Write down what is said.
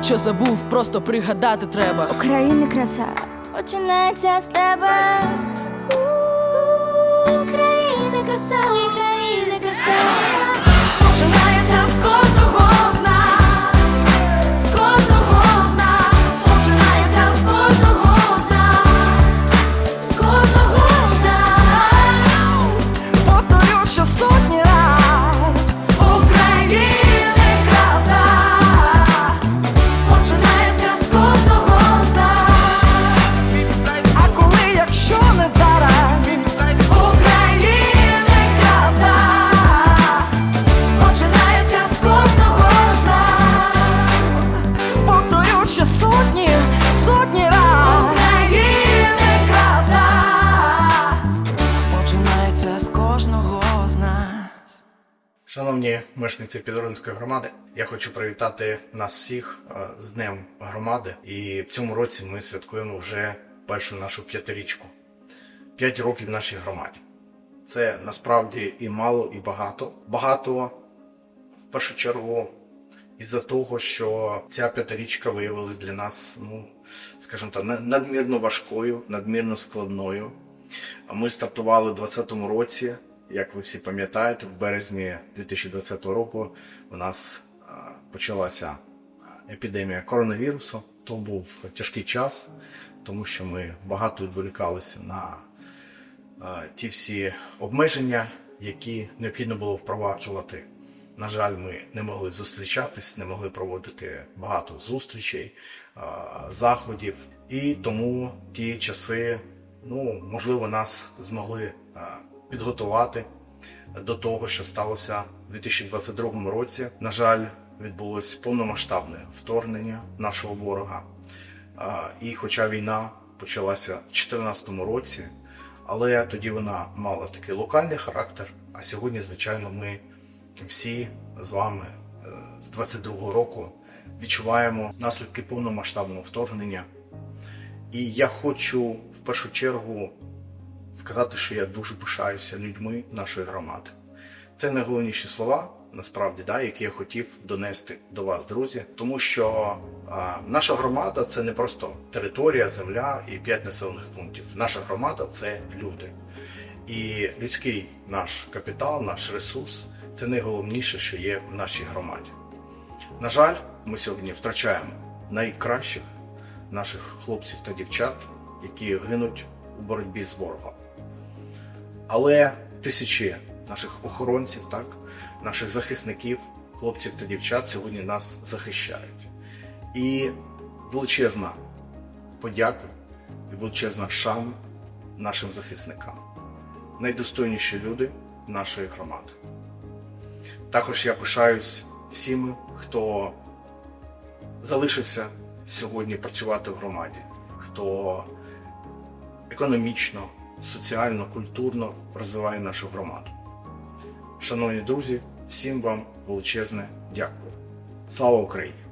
Якщо забув, просто пригадати треба. України краса починається з тебе. Україна України краса, України краса. Шановні мешканці Підоронської громади, я хочу привітати нас всіх е, з Днем громади. І в цьому році ми святкуємо вже першу нашу п'ятирічку. П'ять років нашій громаді. Це насправді і мало, і багато. Багато в першу чергу із-за того, що ця п'ятирічка виявилась для нас, ну скажімо так, надмірно важкою, надмірно складною. Ми стартували у 2020 році, як ви всі пам'ятаєте, в березні 2020 року у нас почалася епідемія коронавірусу. То був тяжкий час, тому що ми багато відволікалися на ті всі обмеження, які необхідно було впроваджувати. На жаль, ми не могли зустрічатись, не могли проводити багато зустрічей, заходів, і тому ті часи, ну можливо, нас змогли підготувати до того, що сталося у 2022 році. На жаль, відбулось повномасштабне вторгнення нашого ворога. І хоча війна почалася в 2014 році, але тоді вона мала такий локальний характер. А сьогодні, звичайно, ми всі з вами е, з 22-го року відчуваємо наслідки повномасштабного вторгнення. І я хочу в першу чергу сказати, що я дуже пишаюся людьми нашої громади. Це найголовніші слова, насправді, да, які я хотів донести до вас, друзі, тому що а, наша громада це не просто територія, земля і п'ять населених пунктів. Наша громада це люди. І людський наш капітал, наш ресурс це найголовніше, що є в нашій громаді. На жаль, ми сьогодні втрачаємо найкращих наших хлопців та дівчат, які гинуть у боротьбі з ворогом. Але тисячі наших охоронців, так, наших захисників, хлопців та дівчат сьогодні нас захищають. І величезна подяка і величезна шана нашим захисникам. Найдостойніші люди нашої громади. Також я пишаюсь всіми, хто залишився сьогодні працювати в громаді, хто економічно, соціально, культурно розвиває нашу громаду. Шановні друзі, всім вам величезне дякую. Слава Україні!